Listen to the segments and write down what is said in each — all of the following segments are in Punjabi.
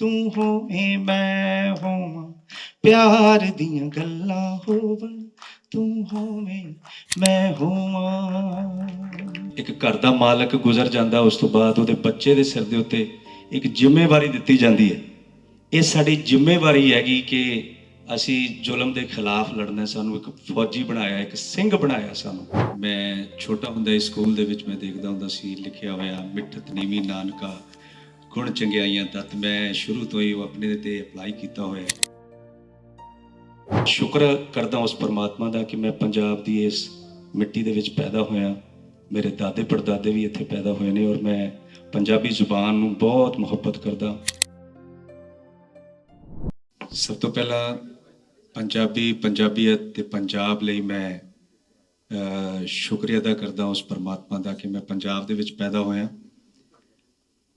ਤੂੰ ਹੋਵੇਂ ਮੈਂ ਹੋਵਾਂ, ਪਿਆਰ ਦੀਆਂ ਗੱਲਾਂ ਹੋਵਣ, ਤੂੰ ਹੋਵੇਂ ਮੈਂ ਹੋਵਾਂ। ਇੱਕ ਘਰ ਦਾ ਮਾਲਕ ਗੁਜ਼ਰ ਜਾਂਦਾ, ਉਸ ਤੋਂ ਬਾਅਦ ਉਹਦੇ ਬੱਚੇ ਦੇ ਸਿਰ ਦੇ ਉੱਤੇ ਇੱਕ ਜ਼ਿੰਮੇਵਾਰੀ ਦਿੱਤੀ ਜਾਂਦੀ ਹੈ। ਇਹ ਸਾਡੀ ਜ਼ਿੰਮੇਵਾਰੀ ਹੈਗੀ ਕਿ ਅਸੀਂ ਜ਼ੁਲਮ ਦੇ ਖਿਲਾਫ ਲੜਨਾ ਸਾਨੂੰ ਇੱਕ ਫੌਜੀ ਬਣਾਇਆ, ਇੱਕ ਸਿੰਘ ਬਣਾਇਆ ਸਾਨੂੰ। ਮੈਂ ਛੋਟਾ ਹੁੰਦਾ ਸਕੂਲ ਦੇ ਵਿੱਚ ਮੈਂ ਦੇਖਦਾ ਹੁੰਦਾ ਸੀ, ਲਿਖਿਆ ਹੋਇਆ, ਮਿੱਠਤ ਨੀਵੀਂ ਨਾਨਕਾ ਗੁਣ ਚੰਗਿਆਈਆਂ ਤਤ ਮੈਂ ਸ਼ੁਰੂ ਤੋਂ ਹੀ ਉਹ ਆਪਣੇ ਤੇ ਅਪਲਾਈ ਕੀਤਾ ਹੋਇਆ ਹੈ। ਸ਼ੁਕਰ ਕਰਦਾ ਉਸ ਪਰਮਾਤਮਾ ਦਾ ਕਿ ਮੈਂ ਪੰਜਾਬ ਦੀ ਇਸ ਮਿੱਟੀ ਦੇ ਵਿੱਚ ਪੈਦਾ ਹੋਇਆ। ਮੇਰੇ ਦਾਦੇ ਪੜਦਾਦੇ ਵੀ ਇੱਥੇ ਪੈਦਾ ਹੋਏ ਨੇ ਔਰ ਮੈਂ ਪੰਜਾਬੀ ਜ਼ੁਬਾਨ ਨੂੰ ਬਹੁਤ ਮੁਹੱਬਤ ਕਰਦਾ। ਸਭ ਤੋਂ ਪਹਿਲਾਂ ਪੰਜਾਬੀ ਪੰਜਾਬੀਅਤ ਤੇ ਪੰਜਾਬ ਲਈ ਮੈਂ ਸ਼ੁਕਰੀਆ ਅਦਾ ਕਰਦਾ ਉਸ ਪਰਮਾਤਮਾ ਦਾ ਕਿ ਮੈਂ ਪੰਜਾਬ ਦੇ ਵਿੱਚ ਪੈਦਾ ਹੋਇਆ।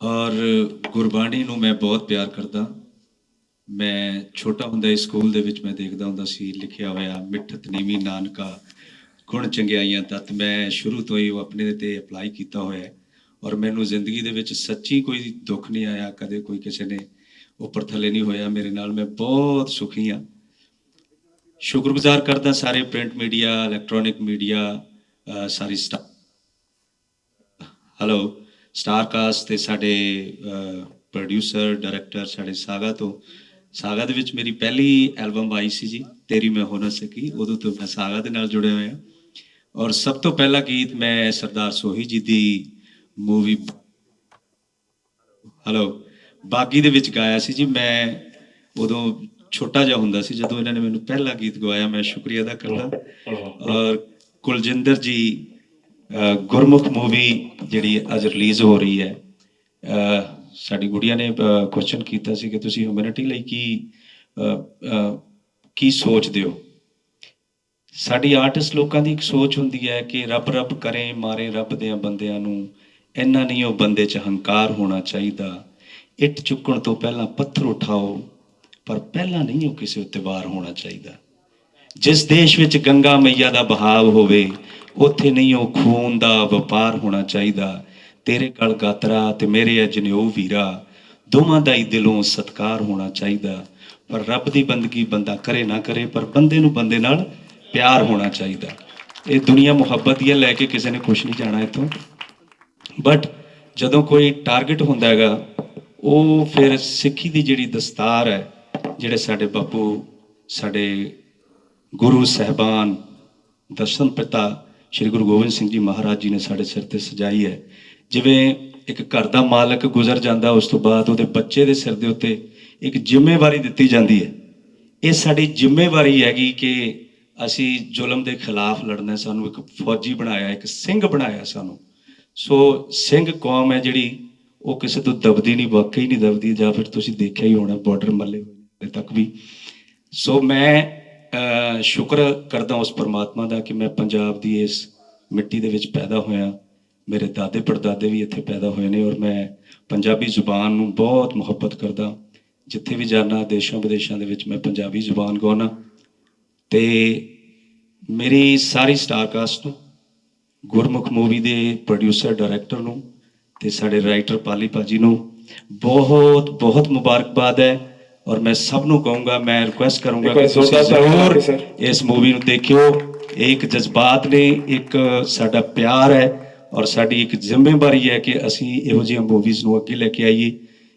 ਔਰ ਗੁਰਬਾਣੀ ਨੂੰ ਮੈਂ ਬਹੁਤ ਪਿਆਰ ਕਰਦਾ। ਮੈਂ ਛੋਟਾ ਹੁੰਦਾ ਇਸ ਸਕੂਲ ਦੇ ਵਿੱਚ ਮੈਂ ਦੇਖਦਾ ਹੁੰਦਾ ਸੀ, ਲਿਖਿਆ ਹੋਇਆ, ਮਿੱਠਤ ਨੀਵੀਂ ਨਾਨਕਾ, ਗੁਣ ਚੰਗਿਆਈਆਂ ਤਤ। ਮੈਂ ਸ਼ੁਰੂ ਤੋਂ ਹੀ ਉਹ ਆਪਣੇ ਤੇ ਅਪਲਾਈ ਕੀਤਾ ਹੋਇਆ। ਔਰ ਮੈਨੂੰ ਜ਼ਿੰਦਗੀ ਦੇ ਵਿੱਚ ਸੱਚੀ ਕੋਈ ਦੁੱਖ ਨਹੀਂ ਆਇਆ, ਕਦੇ ਕੋਈ ਕਿਸੇ ਨੇ ਉੱਪਰ ਥੱਲੇ ਨਹੀਂ ਹੋਇਆ। ਮੇਰੇ ਨਾਲ ਮੈਂ ਬਹੁਤ ਸੁਖੀ ਹਾਂ। ਸ਼ੁਕਰਗੁਜ਼ਾਰ ਕਰਦਾ ਸਾਰੇ ਪ੍ਰਿੰਟ ਮੀਡੀਆ ਇਲੈਕਟ੍ਰੋਨਿਕ ਮੀਡੀਆ ਸਾਰੀ ਸਟਾ ਹੈਲੋ ਸਟਾਰਕਾਸਟ ਤੇ ਸਾਡੇ ਪ੍ਰੋਡਿਊਸਰ ਡਾਇਰੈਕਟਰ ਸਾਡੇ ਸਾਗਾ ਤੋਂ ਸਾਗਾ ਦੇ ਵਿੱਚ ਮੇਰੀ ਪਹਿਲੀ ਐਲਬਮ ਆਈ ਸੀ ਜੀ ਤੇਰੀ ਮੈਂ ਹੋ ਨਾ ਸਕੀ ਉਦੋਂ ਤੋਂ ਮੈਂ ਸਾਗਾ ਦੇ ਨਾਲ ਜੁੜਿਆ ਹੋਇਆ। ਔਰ ਸਭ ਤੋਂ ਪਹਿਲਾ ਗੀਤ ਮੈਂ ਸਰਦਾਰ ਸੋਹੀ ਜੀ ਦੀ ਮੂਵੀ ਹੈਲੋ ਬਾਗੀ ਦੇ ਵਿੱਚ ਗਾਇਆ ਸੀ ਜੀ ਮੈਂ ਉਦੋਂ ਛੋਟਾ ਜਿਹਾ ਹੁੰਦਾ ਸੀ ਜਦੋਂ ਇਹਨਾਂ ਨੇ ਮੈਨੂੰ ਪਹਿਲਾ ਗੀਤ ਗਵਾਇਆ ਮੈਂ ਸ਼ੁਕਰੀਆ ਅਦਾ ਕਰਦਾ। ਔਰ ਕੁਲਜਿੰਦਰ ਜੀ ਗੁਰਮੁਖ ਮੂਵੀ ਜਿਹੜੀ ਅੱਜ ਰਿਲੀਜ਼ ਹੋ ਰਹੀ ਹੈ ਸਾਡੀ ਗੁੜੀਆ ਨੇ ਕੁਐਸਚਨ ਕੀਤਾ ਸੀ ਕਿ ਤੁਸੀਂ ਹਿਊਮੈਨਿਟੀ ਲਈ ਕੀ ਅਹ, ਅਹ, ਕੀ ਸੋਚਦੇ ਹੋ? ਸਾਡੀ ਆਰਟਿਸਟ ਲੋਕਾਂ ਦੀ ਇੱਕ ਸੋਚ ਹੁੰਦੀ ਹੈ ਕਿ ਰੱਬ ਰੱਬ ਕਰੇ ਮਾਰੇ ਰੱਬ ਦੇ ਬੰਦਿਆਂ ਨੂੰ ਇੰਨਾ ਨਹੀਂ ਉਹ ਬੰਦੇ 'ਚ ਹੰਕਾਰ ਹੋਣਾ ਚਾਹੀਦਾ। ਇੱਟ ਚੁੱਕਣ ਤੋਂ ਪਹਿਲਾਂ ਪੱਥਰ ਉਠਾਓ ਪਰ ਪਹਿਲਾਂ ਨਹੀਂ ਉਹ ਕਿਸੇ ਉੱਤੇ ਵਾਰ ਹੋਣਾ ਚਾਹੀਦਾ। ਜਿਸ ਦੇਸ਼ ਵਿੱਚ ਗੰਗਾ ਮਈਆ ਦਾ ਬਹਾਵ ਹੋਵੇ ਉੱਥੇ ਨਹੀਂ ਉਹ ਖੂਨ ਦਾ ਵਪਾਰ ਹੋਣਾ ਚਾਹੀਦਾ। ਤੇਰੇ ਗਲ ਗਾਤਰਾ ਤੇ ਮੇਰੇ ਅਜਨਿਓ ਵੀਰਾ, ਦੋਵਾਂ ਦਾ ਹੀ ਦਿਲੋਂ ਸਤਕਾਰ ਹੋਣਾ ਚਾਹੀਦਾ। ਪਰ ਰੱਬ ਦੀ ਬੰਦਗੀ ਬੰਦਾ ਕਰੇ ਨਾ ਕਰੇ, ਪਰ ਬੰਦੇ ਨੂੰ ਬੰਦੇ ਨਾਲ ਪਿਆਰ ਹੋਣਾ ਚਾਹੀਦਾ। ਇਹ ਦੁਨੀਆ ਮੁਹੱਬਤ ਹੀ ਹੈ, ਲੈ ਕੇ ਕਿਸੇ ਨੇ ਖੁਸ਼ ਨਹੀਂ ਜਾਣਾ ਇੱਥੋਂ। ਬਟ ਜਦੋਂ ਕੋਈ ਟਾਰਗੇਟ ਹੁੰਦਾ ਹੈਗਾ, ਉਹ ਫਿਰ ਸਿੱਖੀ ਦੀ ਜਿਹੜੀ ਦਸਤਾਰ ਹੈ, ਜਿਹੜੇ ਸਾਡੇ ਬਾਪੂ, ਸਾਡੇ ਗੁਰੂ ਸਹਿਬਾਨ, ਦਰਸ਼ਨ ਪਿਤਾ ਸ੍ਰੀ ਗੁਰੂ ਗੋਬਿੰਦ ਸਿੰਘ ਜੀ ਮਹਾਰਾਜ ਜੀ ਨੇ ਸਾਡੇ ਸਿਰ ਤੇ ਸਜਾਈ ਹੈ। ਜਿਵੇਂ ਇੱਕ ਘਰ ਦਾ ਮਾਲਕ ਗੁਜ਼ਰ ਜਾਂਦਾ, ਉਸ ਤੋਂ ਬਾਅਦ ਉਹਦੇ ਬੱਚੇ ਦੇ ਸਿਰ ਦੇ ਉੱਤੇ ਇੱਕ ਜ਼ਿੰਮੇਵਾਰੀ ਦਿੱਤੀ ਜਾਂਦੀ ਹੈ। ਇਹ ਸਾਡੀ ਜ਼ਿੰਮੇਵਾਰੀ ਹੈਗੀ ਕਿ ਅਸੀਂ ਜ਼ੁਲਮ ਦੇ ਖਿਲਾਫ ਲੜਨਾ ਸਾਨੂੰ ਇੱਕ ਫੌਜੀ ਬਣਾਇਆ, ਇੱਕ ਸਿੰਘ ਬਣਾਇਆ ਸਾਨੂੰ। ਸੋ ਸਿੰਘ ਕੌਮ ਹੈ ਜਿਹੜੀ, ਉਹ ਕਿਸੇ ਤੋਂ ਦਬਦੀ ਨਹੀਂ, ਵਾਕਈ ਨਹੀਂ ਦਬਦੀ। ਜਾਂ ਫਿਰ ਤੁਸੀਂ ਦੇਖਿਆ ਹੀ ਹੋਣਾ ਬਾਰਡਰ ਮੱਲੇ ਹੋਏ ਤੱਕ ਵੀ। ਸੋ ਮੈਂ ਸ਼ੁਕਰ ਕਰਦਾ ਉਸ ਪਰਮਾਤਮਾ ਦਾ ਕਿ ਮੈਂ ਪੰਜਾਬ ਦੀ ਇਸ ਮਿੱਟੀ ਦੇ ਵਿੱਚ ਪੈਦਾ ਹੋਇਆ। ਮੇਰੇ ਦਾਦੇ ਪੜਦਾਦੇ ਵੀ ਇੱਥੇ ਪੈਦਾ ਹੋਏ ਨੇ ਔਰ ਮੈਂ ਪੰਜਾਬੀ ਜ਼ੁਬਾਨ ਨੂੰ ਬਹੁਤ ਮੁਹੱਬਤ ਕਰਦਾ। ਜਿੱਥੇ ਵੀ ਜਾਣਾ ਦੇਸ਼ਾਂ ਵਿਦੇਸ਼ਾਂ ਦੇ ਵਿੱਚ ਮੈਂ ਪੰਜਾਬੀ ਜ਼ੁਬਾਨ ਗਾਉਣਾ ਤੇ ਮੇਰੀ ਸਾਰੀ ਸਟਾਰਕਾਸਟ ਨੂੰ, ਗੁਰਮੁਖ ਮੂਵੀ ਦੇ ਪ੍ਰੋਡਿਊਸਰ ਡਾਇਰੈਕਟਰ ਨੂੰ ਤੇ ਸਾਡੇ ਰਾਈਟਰ ਪਾਲੀ ਭਾਜੀ ਨੂੰ ਬਹੁਤ ਬਹੁਤ ਮੁਬਾਰਕਬਾਦ ਹੈ। ਔਰ ਮੈਂ ਸਭ ਨੂੰ ਕਹੂੰਗਾ ਮੈਂ ਰਿਕੁਐਸਟ ਕਰੂੰਗਾ ਕਿ ਤੁਸੀਂ ਜ਼ਰੂਰ। ਇਸ ਮੂਵੀ ਨੂੰ ਦੇਖਿਓ। ਇਹ ਇੱਕ ਜਜ਼ਬਾਤ ਨੇ ਇੱਕ ਸਾਡਾ ਪਿਆਰ ਹੈ ਔਰ ਸਾਡੀ ਇੱਕ ਜ਼ਿੰਮੇਵਾਰੀ ਹੈ ਕਿ ਅਸੀਂ ਇਹੋ ਜਿਹੀਆਂ ਮੂਵੀਜ਼ ਨੂੰ ਅੱਗੇ ਲੈ ਕੇ ਆਈਏ।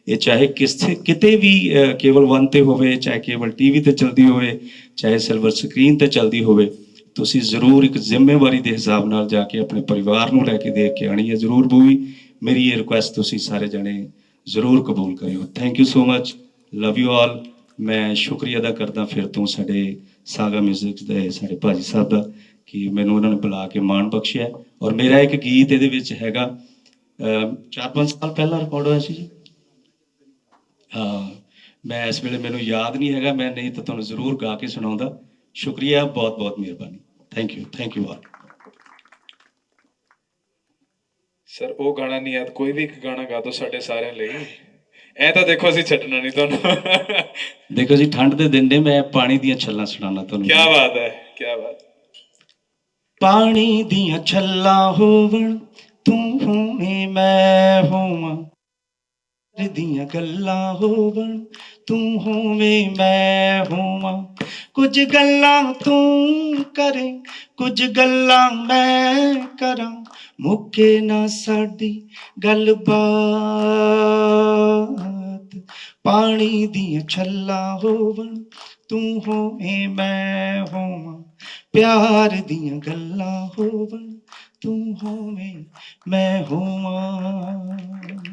ਇਹ ਚਾਹੇ ਕਿਸੇ ਕਿਤੇ ਵੀ ਕੇਵਲ ਵਨ ਤੇ ਹੋਵੇ ਚਾਹੇ ਕੇਵਲ ਟੀਵੀ ਤੇ ਚਲਦੀ ਹੋਵੇ ਚਾਹੇ ਸਿਲਵਰ ਸਕਰੀਨ ਤੇ ਚਲਦੀ ਹੋਵੇ ਤੁਸੀਂ ਜ਼ਰੂਰ ਇੱਕ ਜ਼ਿੰਮੇਵਾਰੀ ਦੇ ਹਿਸਾਬ ਨਾਲ ਜਾ ਕੇ ਆਪਣੇ ਪਰਿਵਾਰ ਨੂੰ ਲੈ ਕੇ ਦੇਖ ਕੇ ਆਣੀ ਹੈ ਜ਼ਰੂਰ ਮੂਵੀ ਮੇਰੀ ਇਹ ਰਿਕੁਐਸਟ ਤੁਸੀਂ ਸਾਰੇ ਜਣੇ ਜ਼ਰੂਰ ਕਬੂਲ ਕਰਿਓ। Thank you so much love you all ਮੈਂ ਸ਼ੁਕਰੀਆ ਅਦਾ ਕਰਦਾ ਫਿਰ ਤੋਂ ਸਾਡੇ ਸਾਗਾ 뮤직 ਦੇ ਸਾਡੇ ਭਾਜੀ ਸਾਹਿਬ ਦਾ ਕਿ ਮੈਨੂੰ ਉਹਨਾਂ ਨੇ ਬੁਲਾ ਕੇ ਮਾਣ ਬਖਸ਼ਿਆ ਔਰ ਮੇਰਾ ਇੱਕ ਗੀਤ ਇਹਦੇ ਵਿੱਚ ਹੈਗਾ। ਅਹ, ਚਾਰ ਪੰਜ ਸਾਲ ਪਹਿਲਾਂ ਰਿਕਾਰਡ ਹੋਇਆ ਸੀ ਜੀ। ਹਾਂ ਮੈਂ ਇਸ ਵੇਲੇ ਮੈਨੂੰ ਯਾਦ ਨਹੀਂ ਹੈਗਾ। ਮੈਂ ਨਹੀਂ ਤਾਂ ਤੁਹਾਨੂੰ ਜ਼ਰੂਰ ਗਾ ਕੇ ਸੁਣਾਉਂਦਾ। ਸ਼ੁਕਰੀਆ ਬਹੁਤ ਬਹੁਤ ਮਿਹਰਬਾਨੀ। Thank you thank you all sir ਉਹ ਗਾਣਾ ਨਹੀਂ ਯਾਦ। ਕੋਈ ਵੀ ਇੱਕ ਗਾਣਾ ਗਾ ਦਿਓ ਸਾਡੇ ਸਾਰਿਆਂ ਲਈ। ਐ ਤਾਂ ਦੇਖੋ ਅਸੀਂ ਛੱਡਣਾ ਨਹੀਂ ਤੁਹਾਨੂੰ। ਕੀ ਦੇਖੋ ਜੀ ਠੰਡ ਦੇ ਦਿਨ ਨੇ ਮੈਂ ਪਾਣੀ ਦੀਆਂ ਛੱਲਾਂ ਸੁਣਾਉਣਾ ਤੁਹਾਨੂੰ। ਬਾਤ ਹੈ ਕੀ ਬਾਤ। ਪਾਣੀ ਦੀਆਂ ਛੱਲਾਂ ਹੋਵਣ ਤੂੰ ਹੋਵੇਂ ਮੈਂ ਹੋਵਾਂ। ਦੀਆਂ ਗੱਲਾਂ ਹੋਵਣ, ਤੂੰ ਹੋਵੇਂ ਮੈਂ ਹੋਵਾਂ। ਕੁਝ ਗੱਲਾਂ ਤੂੰ ਕਰੇ, ਕੁਝ ਗੱਲਾਂ ਮੈਂ ਕਰਾਂ। ਮੁੱਕੇ ਨਾ ਸਾਡੀ ਗੱਲਬਾਤ। ਪਾਣੀ ਦੀਆਂ ਛੱਲਾਂ ਹੋਵਣ, ਤੂੰ ਹੋਵੇਂ ਮੈਂ ਹੋਵਾਂ। ਪਿਆਰ ਦੀਆਂ ਗੱਲਾਂ ਹੋਵਣ, ਤੂੰ ਹੋਵੇਂ ਮੈਂ ਹੋਵਾਂ।